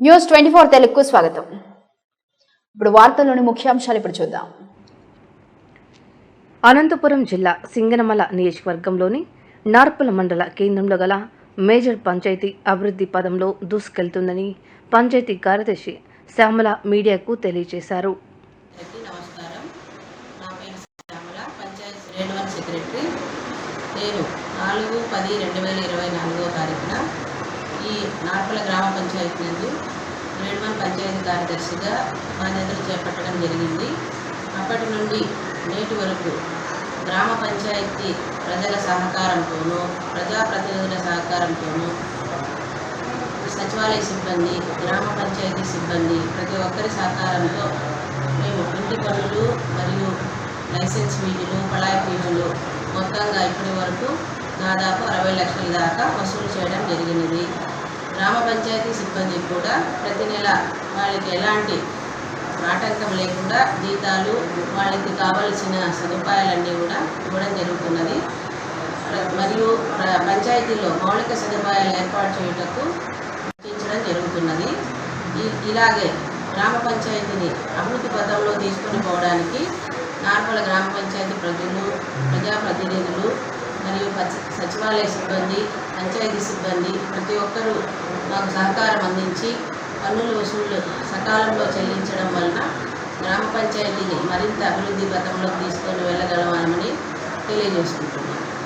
News twenty four తెలుగుకు స్వాగతం. ఇప్పుడు వార్తల్లోని ముఖ్యాంశాలు ఇప్పుడు చూద్దాం. అనంతపురం జిల్లా సింగనమల నియోజకవర్గంలోని నార్పల మండల కేంద్రంలో గల మేజర్ పంచాయతీ అభివృద్ధి పదంలో దూసుకెళ్తుందని పంచాయతీ కార్యదర్శి శ్యామల మీడియాకు తెలియజేశారు. నమస్కారం. నా పేరు శ్యామల పంచాయత్ సెక్రటరీ. నేను నాలుగు పది రెండు వేల ఇరవై నాలుగో తారీఖున ఈ నార్పల గ్రామ పంచాయతీ నందు పంచాయతీ కార్యదర్శిగా బాధ్యతలు చేపట్టడం జరిగింది. అప్పటి నుండి నేటి వరకు గ్రామ పంచాయతీ ప్రజల సహకారంతోనూ ప్రజాప్రతినిధుల సహకారంతోనూ సచివాలయ సిబ్బంది గ్రామ పంచాయతీ సిబ్బంది ప్రతి ఒక్కరి సహకారంతో మేము ఇంటి పనులు మరియు లైసెన్స్ ఫీజులు పళాయి ఫీజులు మొత్తంగా ఇప్పటి వరకు దాదాపు అరవై లక్షల దాకా వసూలు చేయడం జరిగినది. గ్రామ పంచాయతీ సిబ్బంది కూడా ప్రతి నెల వాళ్ళకి ఎలాంటి ఆటంకం లేకుండా జీతాలు వాళ్ళకి కావలసిన సదుపాయాలన్నీ కూడా ఇవ్వడం జరుగుతున్నది. మరియు పంచాయతీలో మౌలిక సదుపాయాలు ఏర్పాటు చేయుటకు గుర్తించడం జరుగుతున్నది. ఇలాగే గ్రామ పంచాయతీని అభివృద్ధి పథంలో తీసుకుని పోవడానికి నార్మల్ గ్రామ పంచాయతీ ప్రజలు ప్రజాప్రతినిధులు సచివాలయ సిబ్బంది పంచాయతీ సిబ్బంది ప్రతి ఒక్కరూ మాకు సహకారం అందించి పన్నుల వసూళ్ళు సకాలంలో చెల్లించడం వలన గ్రామ పంచాయతీని మరింత అభివృద్ధి పథంలోకి తీసుకొని వెళ్ళగలమని తెలియజేసుకుంటున్నాను